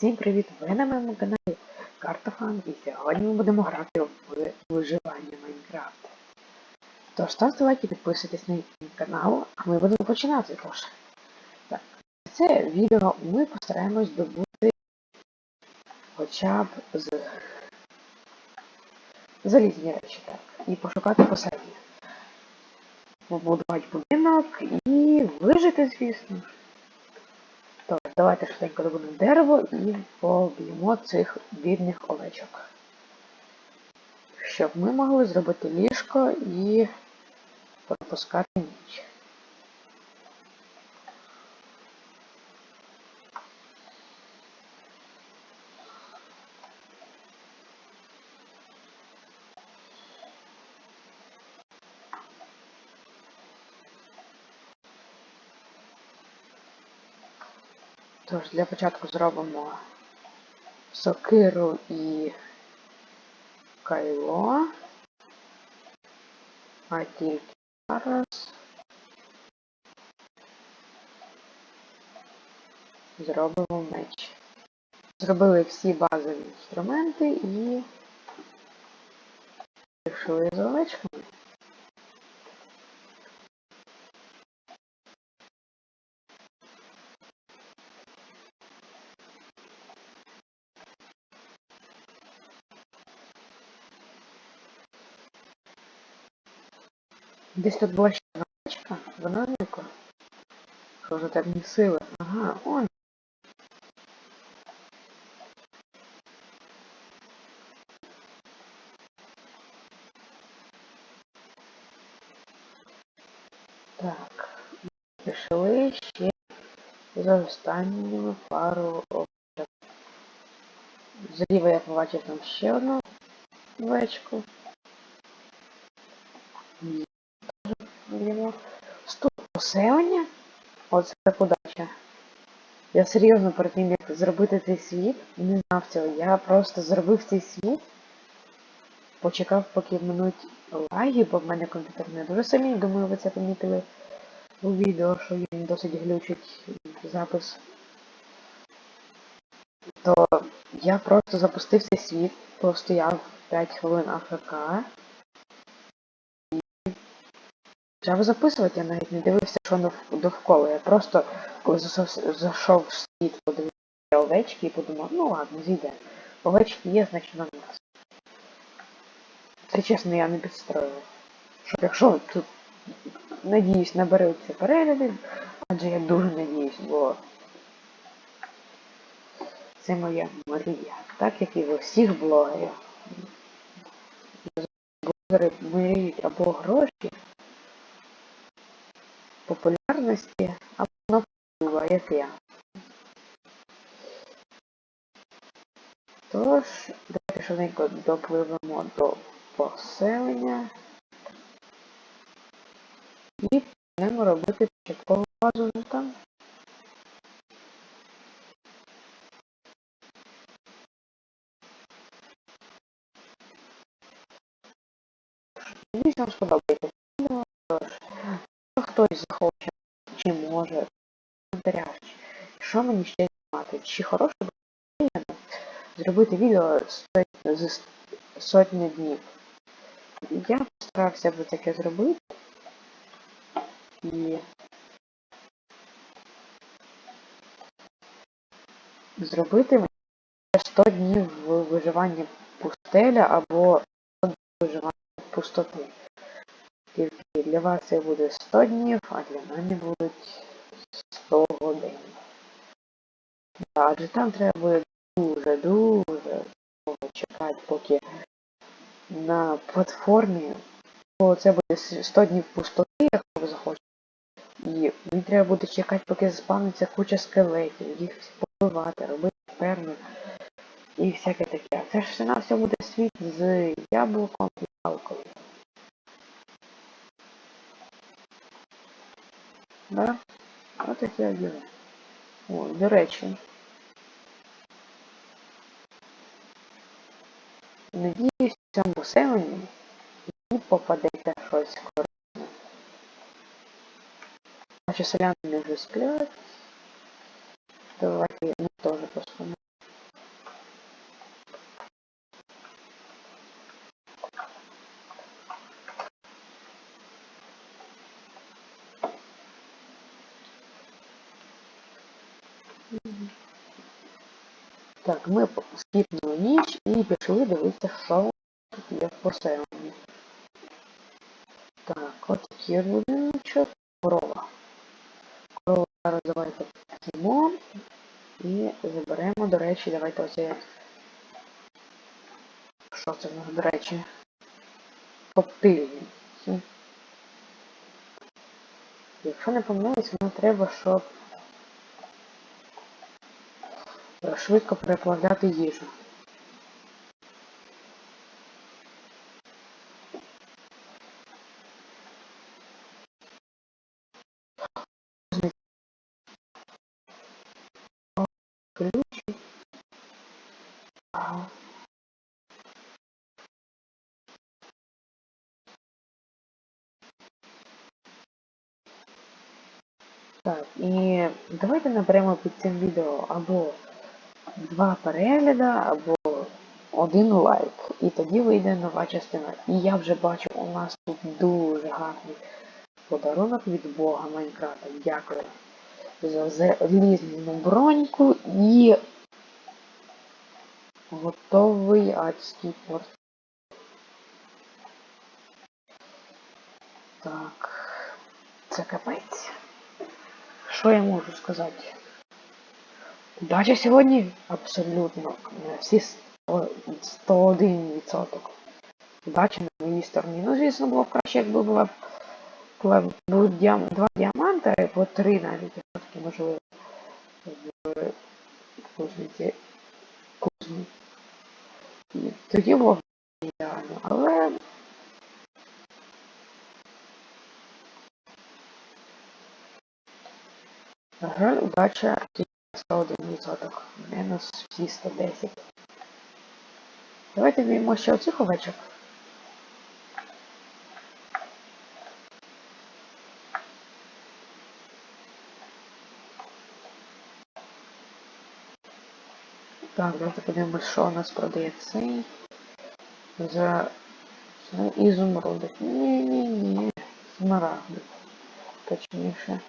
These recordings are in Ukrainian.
Всім привіт! Ви на моєму каналі Картофан і сьогодні ми будемо грати в виживання Майнкрафт. Тож ставте лайк і підписуйтесь на канал, а ми будемо починати тож. Так, це відео ми постараємось добути хоча б з залізні речі, так, і пошукати поселення. Побудувати будинок і вижити, звісно давайте швиденько добудемо дерево і поб'ємо цих бідних овечок. Щоб ми могли зробити ліжко і пропускати ніч. Тож, для початку зробимо сокиру і кайло. А тільки зараз зробимо меч. Зробили всі базові інструменти і пішли з овечками. Десь тут була ще одна вона зникла. Що за так не сили? Ага, он. Так, пішли ще за останніми пару овечок. Зліва я побачив там ще одну овечку. Блін, Стоп, поселення? Оце подача. Я серйозно перед тим, як зробити цей світ, не знав цього. Я просто зробив цей світ, почекав, поки минуть лаги, бо в мене комп'ютер не дуже сильний, думаю, ви це помітили у відео, що він досить глючить запис. То я просто запустив цей світ, постояв 5 хвилин АФК. Треба записувати, я навіть не дивився, що довкола. Я просто, коли зайшов в світ, подивився овечки і подумав, ну ладно, зійде. Овечки є, значить на нас. Це чесно, я не підстроював. Щоб якщо тут, надіюсь, наберуться перегляди, адже я дуже надіюсь, бо це моя мрія. Так як і в усіх блогерів. Блогери мріють або гроші, популярності, або навпаки, як я. Тож, давайте швиденько допливемо до поселення і почнемо робити початкову базу там. Надіюсь, вам сподобається відео. Тож, якщо хтось захоче чи може в коментарях, що мені ще знімати, чи хороше буде зробити відео з сотні днів. Я постарався би таке зробити. І зробити мені 100 днів в виживанні пустеля або 100 днів виживання пустоти. Тільки для вас це буде 100 днів, а для мене будуть 100 годин. Адже там треба буде дуже, дуже довго чекати, поки на платформі, бо це буде 100 днів пустоти, якщо ви захочете. І мені треба буде чекати, поки заспавниться куча скелетів, їх побивати, робити ферми і всяке таке. Це ж все на все буде світ з яблуком і палкою. Да? Ось таке діло. О, до речі. Надіюсь, цьому сеоні їй попадеться щось корисне. Наші селяни вже сплять. Давайте ми теж поспимо. Mm-hmm. Так, ми скіпнули ніч і пішли дивитися, що тут є в поселенні. Так, от от будиночок. Корова. Корову зараз давайте підемо і заберемо, до речі, давайте оце. Що це в нас, до речі? Коптильні. Якщо не помиляюсь, нам треба, щоб швидко переплавляти їжу. Ключі. Так, і давайте наберемо під цим відео або два перегляда, або один лайк. І тоді вийде нова частина. І я вже бачу, у нас тут дуже гарний подарунок від Бога Майнкрафта. Дякую за залізну броньку і готовий адський порт. Так. Це капець. Що я можу сказати? Удача сьогодні абсолютно всі 101%. Удача на моїй стороні. Ну, звісно, було б краще, якби була б два діаманта, або три навіть, все-таки можливо. В кузниці кузні. І тоді було ідеально. Але жаль, удача 101%, мінус всі 110. Давайте візьмемо ще оцих овечок. Так, давайте подивимось, що у нас продає цей. За ну, ізумруди. Ні-ні-ні. Смарагди. Точніше.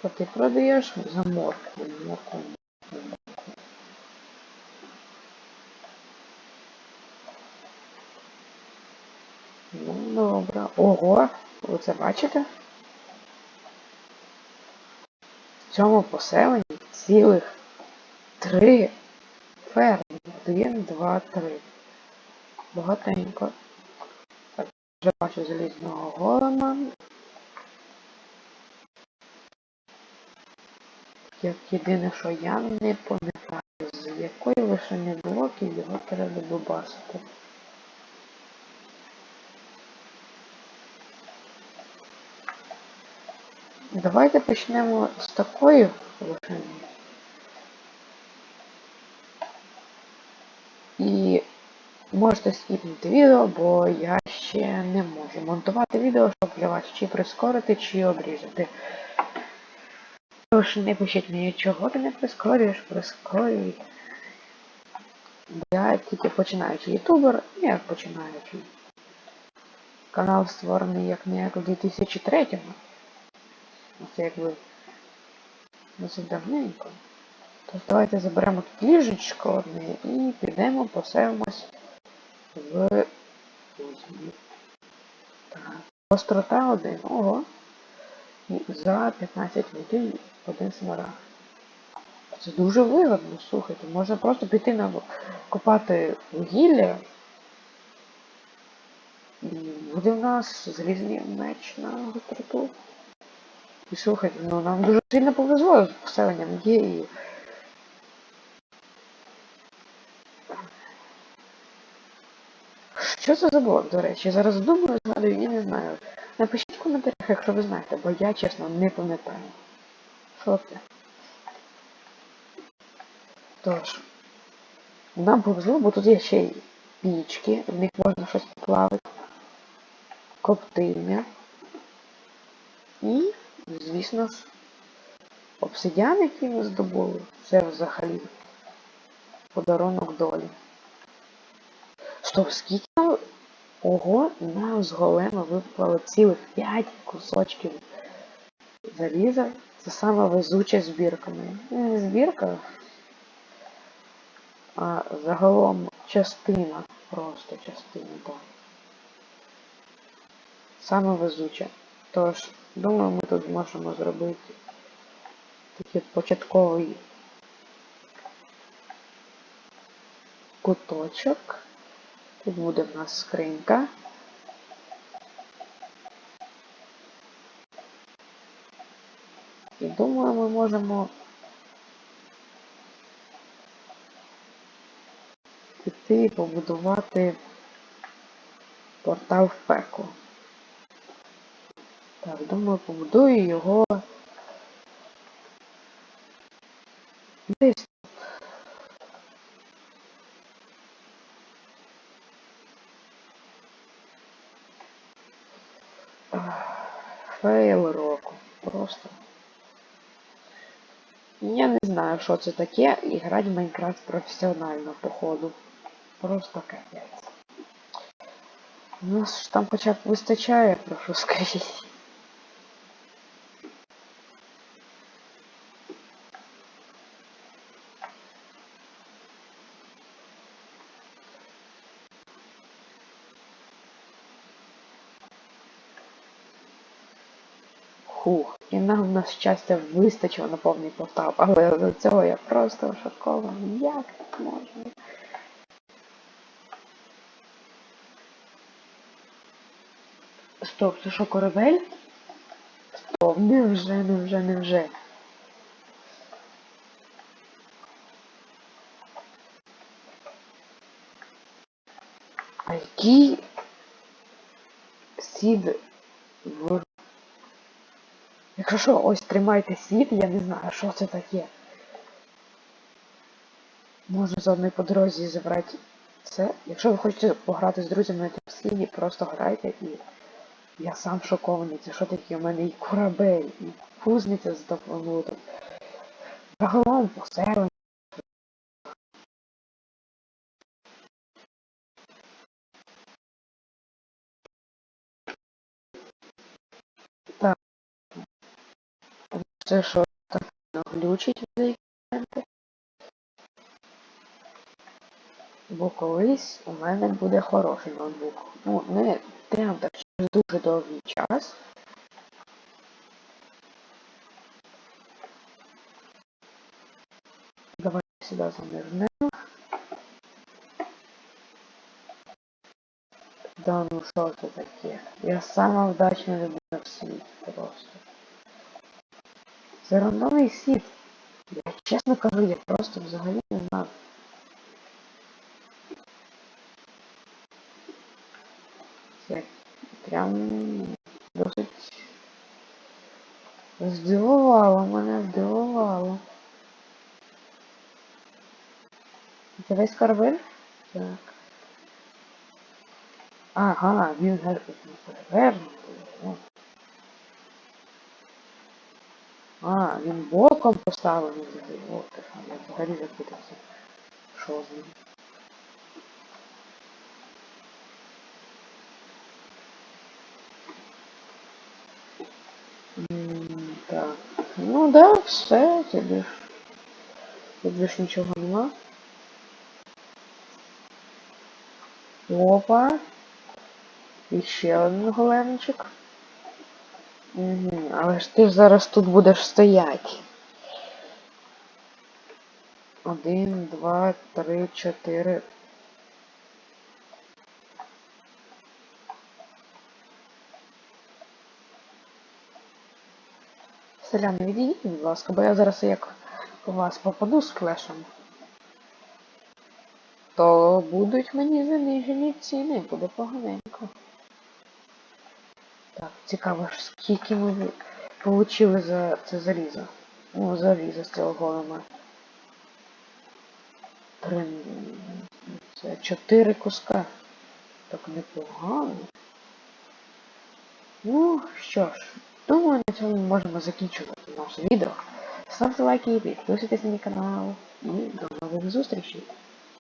Що ти продаєш за? Моркву. моркву. Ну, добре. Ого, ви це бачите? В цьому поселенні цілих три ферми. Один, два, три. Багатенько. Так, вже бачу залізного голема. Як єдине, що я не пам'ятаю, з якої вишини блоків його треба добасити. Давайте почнемо з такої вишини. І можете скіпнути відео, бо я ще не можу монтувати відео, щоб для вас чи прискорити, чи обрізати. Тож не пишіть мені, чого ти не прискорюєш, прискорюй. Я тільки починаючий ютубер, ну, як починаючий. Канал створений як не у 2003-му. Це якби досить давненько. Тож давайте заберемо тут ліжечко одне і підемо поселимось в. Так. Острота один. Ого. За 15 годин один смарагд. Це дуже вигодно, слухайте. Можна просто піти на копати вугілля. Буде в нас залізний меч на гостроту. І слухайте, ну нам дуже сильно повезло з поселенням є і. Що це за блок, до речі? Зараз думаю, згадую і не знаю. Напишіть в коментарях, якщо ви знаєте, бо я чесно не пам'ятаю. Що це? Тож, нам повезло, бо тут є ще й пічки, в них можна щось поплавити, коптильня. І, звісно ж, обсидіан, який ми здобули, це взагалі подарунок долі. Стоп, скільки. Ого, нам з голема випало цілих 5 кусочків заліза це саме везуча збірка. Ну, Не збірка, а загалом частина. Просто частина, так. Саме везуча. Тож, думаю, ми тут можемо зробити такий початковий куточок. Тут буде в нас скринька. І думаю, ми можемо піти і побудувати портал в пекло. Так, думаю, побудую його десь. Фейл року. Просто. Я не знаю, що це таке, і грати в Майнкрафт професіонально, походу. Просто капець. У нас ж там хоча б вистачає, прошу скажіть. На щастя вистачило на повний портал, але до цього я просто шокований. Як можна? Стоп, це що, корабель? Стоп, невже, невже, невже. А який сід в... Якщо що, ось тримайте світ, я не знаю, що це таке. Можу заодно по дорозі забрати це. Якщо ви хочете пограти з друзями на сліді, просто грайте і я сам шокований. Це що таке? У мене і корабель, і кузниця з допланутом. Загалом поселення. Це що так глючить в деякі. Бо колись у мене буде хороший ноутбук. Ну, не прям так через дуже довгий час. Давай сюди замірнемо. Да ну що це таке? Я сама вдачна людина в світі. Це рандомний світ. Я чесно кажу, я просто взагалі не знаю. Це прям досить здивувало мене, здивувало. Це весь корабель? Так. Ага, він гер- перевернутий. О. А, він боком поставлений. О, ти що, я взагалі запитався. Що з ним? Так. Ну да, все, тобі. Тут більш нічого нема. Опа. І один големчик. Але ж ти зараз тут будеш стоять. Один, два, три, чотири. Селяни, відійдіть, будь ласка, бо я зараз як у вас попаду з флешем. То будуть мені занижені ціни, буде поганенько. Так, цікаво, скільки ми отримали за це залізо. Ну, залізо з цього голема. Три... Це чотири куска. Так непогано. Ну, що ж, думаю, на цьому ми можемо закінчувати наше відео. Ставте лайки, підписуйтесь на мій канал і до нових зустрічей.